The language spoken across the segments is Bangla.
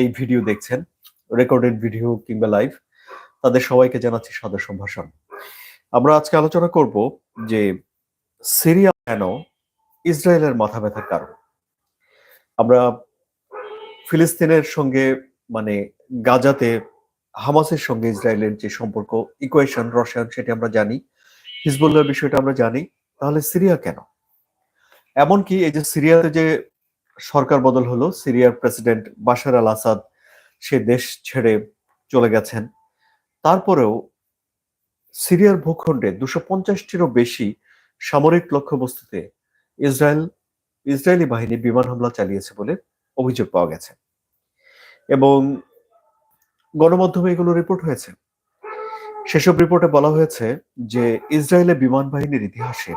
এই ভিডিও দেখছেন রেকর্ডেড ভিডিও কিংবা লাইভ তাদের সবাইকে জানাচ্ছি সাদর সম্ভাষণ। আমরা আজকে আলোচনা করব যে সিরিয়া কেন ইসরায়েলের মাথা ব্যথার কারণ। আমরা ফিলিস্তিনের সঙ্গে মানে গাজাতে হামাসের সঙ্গে ইসরায়েলের যে সম্পর্ক ইকুয়েশন রসায়ন, সেটি আমরা জানি হিজবুল্লার বিষয়টা আমরা জানি, তাহলে সিরিয়া কেন? এমনকি এই যে সিরিয়াতে যে সরকার বদল হলো, সিরিয়ার প্রেসিডেন্ট বাশার আল আসাদ সে দেশ ছেড়ে চলে গেছেন। তারপরেও সিরিয়ার ভূখণ্ডে দুশো পঞ্চাশটিরও বেশি সামরিক লক্ষ্যবস্তুতে ইসরায়েল, ইসরায়েলি বাহিনী বিমান হামলা চালিয়েছে বলে অভিযোগ পাওয়া গেছে। এবং গণমাধ্যমে এগুলো রিপোর্ট হয়েছে। সেসব রিপোর্টে বলা হয়েছে যে ইসরায়েলের বিমান বাহিনীর ইতিহাসে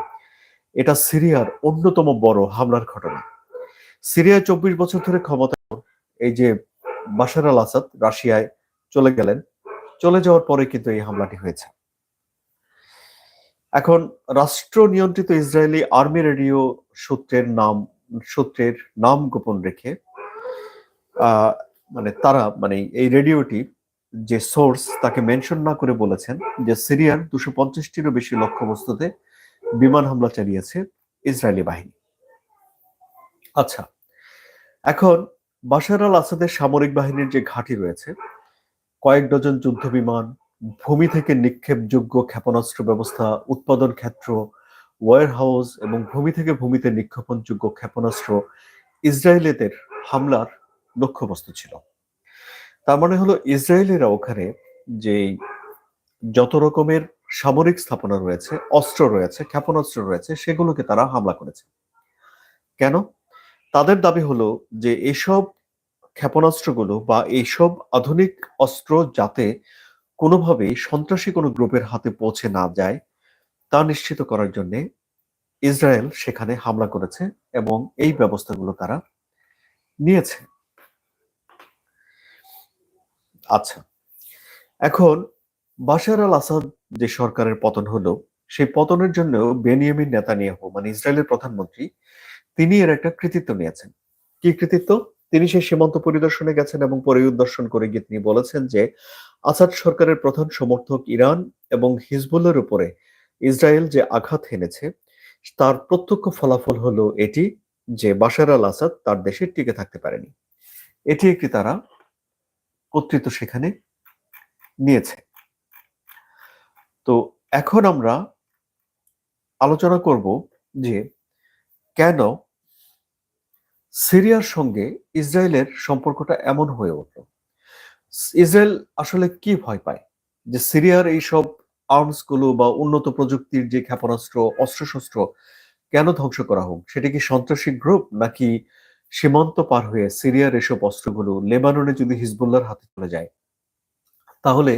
এটা সিরিয়ার অন্যতম বড় হামলার ঘটনা। সিরিয়ায় চব্বিশ বছর ধরে ক্ষমতা এই যে বাশার আল আসাদ রাশিয়ায় চলে গেলেন। চলে যাওয়ার পরে কিন্তু এই হামলাটি হয়েছে। এখন রাষ্ট্র নিয়ন্ত্রিত ইসরায়েলি আর্মি রেডিও সূত্রের নাম সূত্রের নাম গোপন রেখে মানে তারা মানে এই রেডিওটি যে সোর্স তাকে মেনশন না করে বলেছেন যে সিরিয়ার দুশো পঞ্চাশটিরও বেশি লক্ষ্যবস্তুতে বিমান হামলা চালিয়েছে ইসরায়েলি বাহিনী। আচ্ছা এখন বাশার আল আসাদের সামরিক বাহিনীর যে ঘাঁটি রয়েছে, কয়েক ডজন যুদ্ধ বিমান ভূমি থেকে নিক্ষেপযোগ্য ক্ষেপণাস্ত্র ব্যবস্থা, উৎপাদন ক্ষেত্র ওয়ার হাউস এবং ভূমি থেকে ভূমিতে নিক্ষেপণযোগ্য ক্ষেপণাস্ত্র ইসরায়েলিদের হামলার লক্ষ্যবস্তু ছিল। তার মানে হলো ইসরায়েলেরা ওখানে যে যত রকমের সামরিক স্থাপনা রয়েছে, অস্ত্র রয়েছে, ক্ষেপণাস্ত্র রয়েছে, সেগুলোকে তারা হামলা করেছে। কেন? তাদের দাবি হলো যে এসব ক্ষেপণাস্ত্রগুলো বা এইসব আধুনিক অস্ত্র যাতে কোনোভাবেই সন্ত্রাসী কোনো গ্রুপের হাতে পৌঁছে না যায়, তা নিশ্চিত করার জন্য ইসরায়েল সেখানে হামলা করেছে এবং এই ব্যবস্থাগুলো তারা নিয়েছে। আচ্ছা এখন বাশার আল আসাদ যে সরকারের পতন হলো, সেই পতনের জন্য বেনিয়ামিন নেতানিয়াহু মানে ইসরায়েলের প্রধানমন্ত্রী তিনি এর একটা কৃতিত্ব নিয়েছেন। কি কৃতিত্ব? তিনি সেই সীমান্ত পরিদর্শনে গেছেন এবং পরিদর্শন করে গিয়ে তিনি বলেছেন যে, আসাদ সরকারের প্রধান সমর্থক ইরান এবং হিজবুল্লার উপরে ইসরায়েল যে আঘাত হেনেছে, তার প্রত্যক্ষ ফলাফল হলো এটি যে বাশার আল আসাদ তার দেশে টিকে থাকতে পারেনি। এটি একটি তারা কর্তৃত্ব সেখানে নিয়েছে। তো এখন আমরা আলোচনা করব যে কেন সিরিয়ার সঙ্গে ইসরায়েলের সম্পর্কটা এমন হয়ে উঠল? ইসরায়েল আসলে কি ভয় পায়? যে সিরিয়ার এই সব আর্মসগুলো বা উন্নত প্রযুক্তির যে ক্ষেপণাস্ত্র, অস্ত্রশস্ত্র কেন ধ্বংস করা হোক? সেটা কি সন্ত্রাসী গ্রুপ নাকি সীমান্ত পার হয়ে সিরিয়ার এসব অস্ত্রগুলো লেবাননে যদি হিজবুল্লার হাতে চলে যায়? তাহলে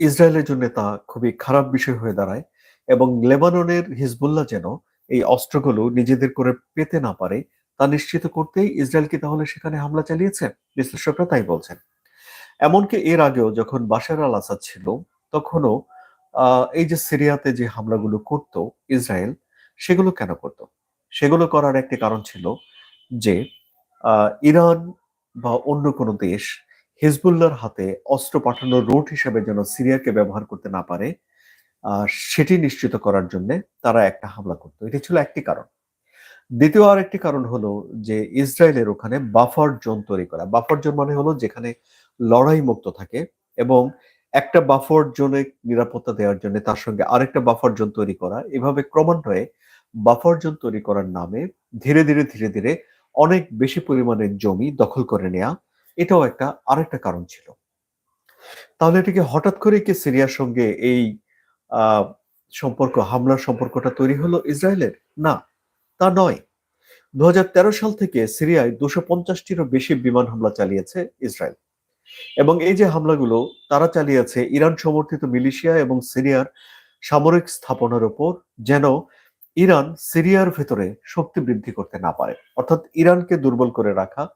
ইসরায়েলের জন্য তা খুবই খারাপ বিষয় হয়ে দাঁড়ায় এবং লেবাননের হিজবুল্লাহ যেন এই অস্ত্রগুলো নিজেদের করে পেতে না পারে, তা নিশ্চিত করতেই ইসরায়েল কি তাহলে সেখানে হামলা চালিয়েছে? বিশ্লেষকরা তাই বলছেন। এমনকি এর আগেও যখন বাশার আল আসাদ ছিল, তখনও এই যে সিরিয়াতে যে হামলাগুলো করত ইসরায়েল, সেগুলো কেন করত? সেগুলো করার একটি কারণ ছিল যে ইরান বা অন্য কোনো দেশ হিজবুল্লার হাতে অস্ত্র পাঠানোর রুট হিসেবে যেন সিরিয়াকে ব্যবহার করতে না পারে সেটি নিশ্চিত করার জন্য তারা একটা হামলা করতো। এটি ছিল একটি কারণ। দ্বিতীয় আর একটি কারণ হলো যে ইসরায়েলের ওখানে বাফার জোন তৈরি করা। বাফার জোন মানে হলো যেখানে লড়াই মুক্ত থাকে এবং একটা বাফার জোনে নিরাপত্তা দেওয়ার জন্য তার সঙ্গে আরেকটা বাফার জোন তৈরি করা। এভাবে ক্রমান্বয়ে বাফার জোন তৈরি করার নামে ধীরে ধীরে ধীরে ধীরে অনেক বেশি পরিমাণের জমি দখল করে নেয়া এটাও একটা আরেকটা কারণ ছিল। তাহলে এটিকে হঠাৎ করে কি সিরিয়ার সঙ্গে এই সম্পর্ক, হামলার সম্পর্কটা তৈরি হলো ইসরায়েলের? না, তা নয়। দু সাল থেকে সিরিয়ায় দুশো পঞ্চাশটিরও বেশি বিমান হামলা চালিয়েছে ইসরায়েল। এবং এই যে হামলাগুলো, তারা চালিয়েছে ইরান সমর্থিত মিলিশিয়া এবং সিরিয়ার সামরিক স্থাপনার উপর যেন ইরান সিরিয়ার ভেতরে শক্তি বৃদ্ধি করতে না পারে। অর্থাৎ ইরানকে দুর্বল করে রাখা,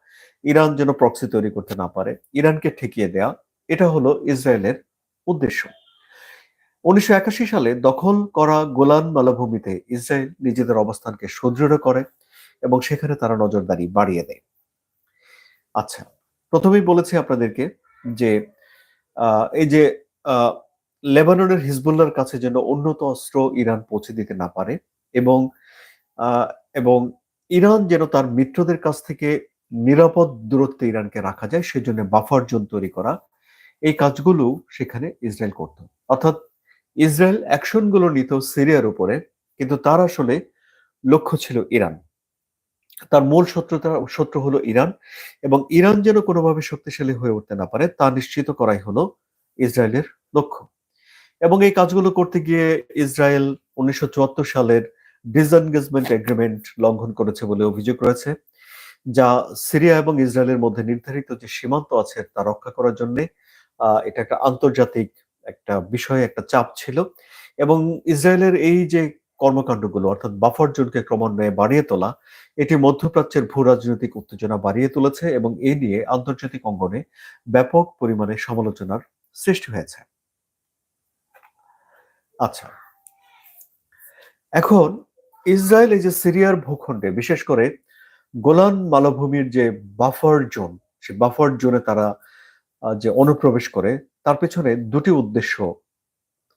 ইরান যেন প্রক্সি তৈরি করতে না পারে, ইরানকে ঠেকিয়ে দেয়া, এটা হলো ইসরায়েলের উদ্দেশ্য। উনিশশো একাশি সালে দখল করা গোলান মালভূমিতে ইসরায়েল নিজেদের অবস্থানকে সুদৃঢ় করে এবং সেখানে তারা নজরদারি বাড়িয়ে দেয়। আচ্ছা প্রথমেই বলেছি আপনাদেরকে যে এই যে লেবাননের হিজবুল্লার কাছে যেন উন্নত অস্ত্র ইরান পৌঁছে দিতে না পারে এবং এবং ইরান যেন তার মিত্রদের কাছ থেকে নিরাপদ দূরত্বে ইরানকে রাখা যায়, সেজন্য বাফার জোন তৈরি করা, এই কাজগুলো সেখানে ইসরায়েল করত। অর্থাৎ ইসরায়েল অ্যাকশনগুলো নিত সিরিয়ার উপরে, কিন্তু তার আসলে লক্ষ্য ছিল ইরান। তার মূল শত্রুতা, শত্রু হলো ইরান, এবং ইরান যেন কোনোভাবে শক্তিশালী হয়ে উঠতে না পারে, তা নিশ্চিত করাই হলো ইসরায়েলের লক্ষ্য। এবং এই কাজগুলো করতে গিয়ে ইসরায়েল উনিশশো চুয়াত্তর সালের ডিসএনগেজমেন্ট এগ্রিমেন্ট লঙ্ঘন করেছে বলে অভিযোগ রয়েছে, যা সিরিয়া এবং ইসরায়েলের মধ্যে নির্ধারিত যে সীমান্ত আছে তা রক্ষা করার জন্য এটা একটা আন্তর্জাতিক একটা বিষয়ে একটা চাপ ছিল এবং ইসরায়েলের এই যে কর্মকাণ্ডগুলো, অর্থাৎ বাফার জোনকে ক্রমান্বয়ে বাড়িয়ে তোলা, এটি মধ্যপ্রাচ্যের ভূ রাজনৈতিক উত্তেজনা বাড়িয়ে তুলেছে এবং এ নিয়ে আন্তর্জাতিক অঙ্গনে ব্যাপক পরিমাণে সমালোচনার সৃষ্টি হয়েছে। আচ্ছা এখন ইসরায়েল এই যে সিরিয়ার ভূখণ্ডে, বিশেষ করে গোলান মালভূমির যে বাফার জোন সে বাফার জোনে তারা যে অনুপ্রবেশ করে তার পেছনে দুটি উদ্দেশ্য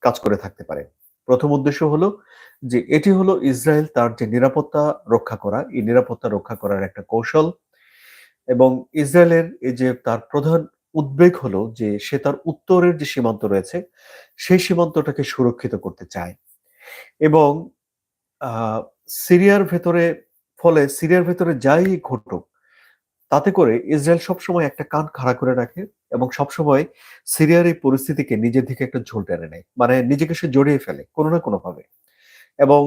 কাজ করে থাকতে পারে। প্রথম উদ্দেশ্য হলো যে এটি হলো ইসরায়েল তার যে নিরাপত্তা রক্ষা করা, এই নিরাপত্তা রক্ষা করার একটা কৌশল এবং ইসরায়েলের এই যে তার প্রধান উদ্বেগ হলো যে সে তার উত্তরের যে সীমান্ত রয়েছে, সেই সীমান্তটাকে সুরক্ষিত করতে চায় এবং সিরিয়ার ভেতরে, ফলে সিরিয়ার ভেতরে যাই ঘটুক, তাতে করে ইসরায়েল সবসময় একটা কান খাড়া করে রাখে এবং সবসময় সিরিয়ার এই পরিস্থিতিকে নিজের দিকে একটা ঝোল টেনে নেয়। মানে নিজেকে সে জড়িয়ে ফেলে, কোনো না কোনো ভাবে এবং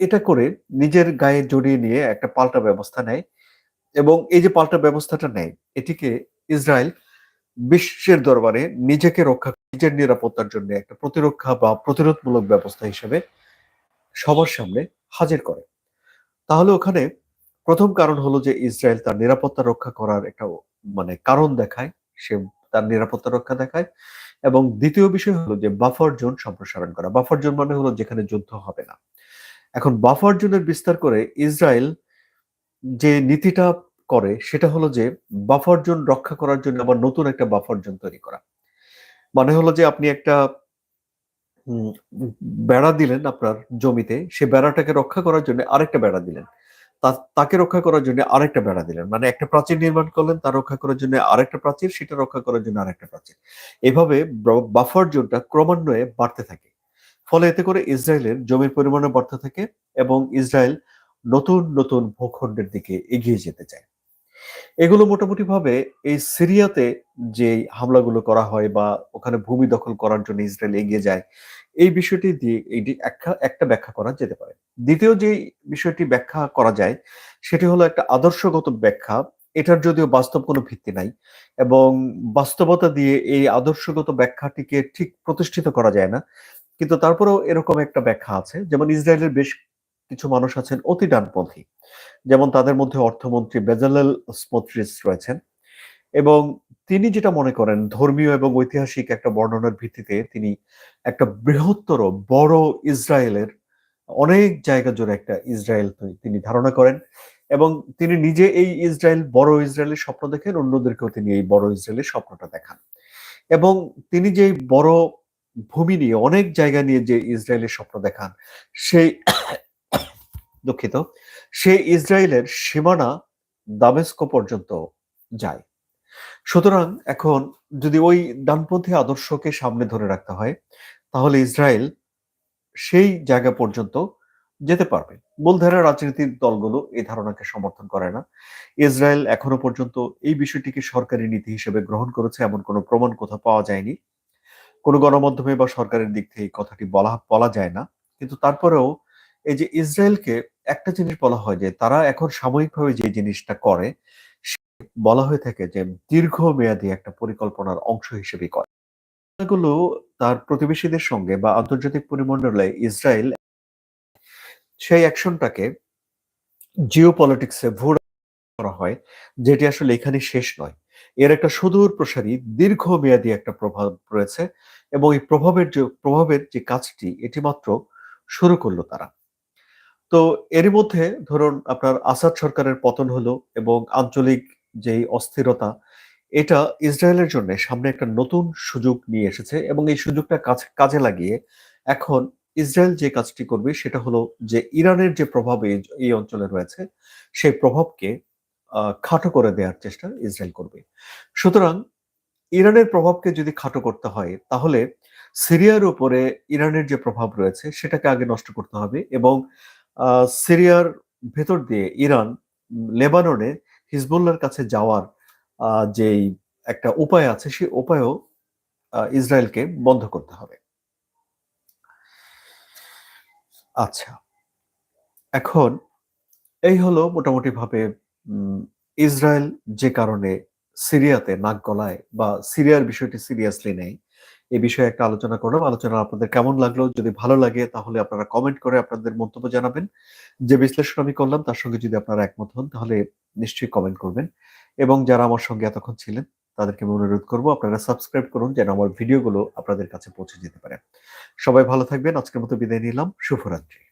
এটা করে নিজের গায়ে জড়িয়ে নিয়ে একটা পাল্টা ব্যবস্থা নেয় এবং এই যে পাল্টা ব্যবস্থাটা নেয়, এটিকে ইসরায়েল বিশ্বের দরবারে নিজেকে রক্ষা, নিজের নিরাপত্তার জন্য একটা প্রতিরক্ষা বা প্রতিরোধমূলক ব্যবস্থা হিসেবে সবার সামনে হাজির করে। তাহলে ওখানে প্রথম কারণ হলো যে ইসরায়েল তার নিরাপত্তা রক্ষা করার একটা মানে কারণ দেখায়। সে তার নিরাপত্তা রক্ষা দেখায়। এবং দ্বিতীয় বিষয় হলো যে বাফার জোন সম্প্রসারণ করা। বাফার জোন মানে হলো যেখানে যুদ্ধ হবে না। এখন বাফার জোনের বিস্তার করে ইসরায়েল যে নীতিটা করে সেটা হলো যে বাফার জোন রক্ষা করার জন্য আবার নতুন একটা বাফার জোন তৈরি করা। মানে হলো যে আপনি একটা বেড়া দিলেন আপনার জমিতে, সে বেড়াটাকে রক্ষা করার জন্য আরেকটা বেড়া দিলেন। তাকে রক্ষা করার জন্য আরেকটা বেড়া দিলেন। মানে একটা প্রাচীর নির্মাণ করলেন তা রক্ষা করার জন্য আরেকটা প্রাচীর, সেটা রক্ষা করার জন্য আরেকটা প্রাচীর। এভাবে বাফার জোনটা ক্রমান্বয়ে বাড়তে থাকে। ফলে এতে করে ইসরায়েলের জমির পরিমাণও বাড়তে থাকে এবং ইসরায়েল নতুন নতুন ভূখণ্ডের দিকে এগিয়ে যেতে চায়। এগুলো মোটামুটি ভাবে এই সিরিয়াতে যে হামলাগুলো করা হয় বা ওখানে ভূমি দখল করার জন্য ইসরায়েল এগিয়ে যায়, এই বিষয়টি দিয়ে এইটি একটা ব্যাখ্যা করা যেতে পারে। দ্বিতীয় যে বিষয়টি ব্যাখ্যা করা যায়, সেটি হলো একটা আদর্শগত ব্যাখ্যা। এটার যদিও বাস্তব কোনো ভিত্তি নাই এবং বাস্তবতা দিয়ে এই আদর্শগত ব্যাখ্যাটিকে ঠিক প্রতিষ্ঠিত করা যায় না। কিন্তু তারপরেও এরকম একটা ব্যাখ্যা আছে, যেমন ইসরায়েলের বেশ কিছু মানুষ আছেন অতি ডানপন্থী। যেমন তাদের মধ্যে অর্থমন্ত্রী বেজালেল স্মোত্রিস রয়েছেন এবং তিনি যেটা মনে করেন, ধর্মীয় এবং ঐতিহাসিক একটা বর্ণনার ভিত্তিতে তিনি একটা বৃহত্তর বড় ইসরায়েলের অনেক জায়গা জুড়ে একটা ইসরায়েল তিনি ধারণা করেন এবং তিনি নিজে এই ইসরায়েল বড় ইসরায়েলের স্বপ্ন দেখেন, অন্যদেরকেও তিনি এই বড় ইসরায়েলের স্বপ্নটা দেখান। এবং তিনি যে বড় ভূমি নিয়ে, অনেক জায়গা নিয়ে যে ইসরায়েলের স্বপ্ন দেখান, সেই দুঃখিত সে ইসরায়েলের সীমানা দামেস্কো পর্যন্ত যায়। সুতরাং এখন যদি ওই ডানপন্থী আদর্শকে সামনে ধরে রাখতে হয়, তাহলে ইসরায়েল সেই জায়গা পর্যন্ত যেতে পারবে। মূলধারা রাজনীতির দলগুলো এই ধারণাকে সমর্থন করে না। ইসরায়েল এখনও পর্যন্ত এই বিষয়টিকে সরকারি নীতি হিসেবে গ্রহণ করেছে, এমন কোনো প্রমাণ কোথাও পাওয়া যায়নি। কোনো গণমাধ্যমে বা সরকারের দিক থেকে এই কথাটি বলা বলা যায় না। কিন্তু তারপরেও এই যে ইসরায়েলকে একটা জিনিস বলা হয় যে তারা এখন সাময়িকভাবে যে জিনিসটা করে বলা হয়ে থাকে যে দীর্ঘমেয়াদী একটা পরিকল্পনার অংশ হিসেবে করে। এগুলো তার প্রতিবেশীদের সঙ্গে বা আন্তর্জাতিক পরিমণ্ডলে ইসরায়েল সেই অ্যাকশনটাকে জিও পলিটিক্সে করা হয়, যেটি আসলে এখানে শেষ নয়। এর একটা সুদূর প্রসারী দীর্ঘমেয়াদী একটা প্রভাব রয়েছে এবং এই প্রভাবের যে প্রভাবের যে কাজটি, এটি মাত্র শুরু করল তারা। তো এরই মধ্যে ধরুন আপনার আসাদ সরকারের পতন হলো এবং আঞ্চলিক যেই অস্থিরতা, এটা ইসরায়েলের জন্য সামনে একটা নতুন সুযোগ নিয়ে এসেছে এবং এই সুযোগটা কাজ- লাগিয়ে এখন ইসরায়েল যে কাজটি করবে সেটা হলো যে ইরানের যে প্রভাব এই অঞ্চলে রয়েছে, সেই প্রভাবকে খাটো করে দেওয়ার চেষ্টা ইসরায়েল করবে। সুতরাং ইরানের প্রভাবকে যদি খাটো করতে হয়, তাহলে সিরিয়ার উপরে ইরানের যে প্রভাব রয়েছে সেটাকে আগে নষ্ট করতে হবে এবং সিরিয়ার ভেতর দিয়ে ইরান লেবাননে হিজবুল্লার কাছে যাওয়ার যেই একটা উপায় আছে সেই উপায়ও ইসরায়েলকে বন্ধ করতে হবে। আচ্ছা। এখন এই হলো মোটামুটি ভাবে ইসরায়েল যে কারণে সিরিয়াতে নাক গলায় বা সিরিয়ার বিষয়টি সিরিয়াসলি নেই এই বিষয়ে একটা আলোচনা করলাম। আলোচনা আপনাদের কেমন লাগল? যদি ভালো লাগে, তাহলে আপনারা কমেন্ট করে আপনাদের মন্তব্য জানাবেন। যে বিশ্লেষণ আমি করলাম, তার সঙ্গে যদি আপনারা একমত হন, তাহলে নিশ্চয়ই কমেন্ট করবেন। এবং যারা আমার সঙ্গে এতক্ষণ ছিলেন, তাদেরকে আমি অনুরোধ করব, আপনারা সাবস্ক্রাইব করুন, যেন আমার ভিডিওগুলো আপনাদের কাছে পৌঁছে যেতে পারে। সবাই ভালো থাকবেন। আজকের মতো বিদায় নিলাম। শুভরাত্রি।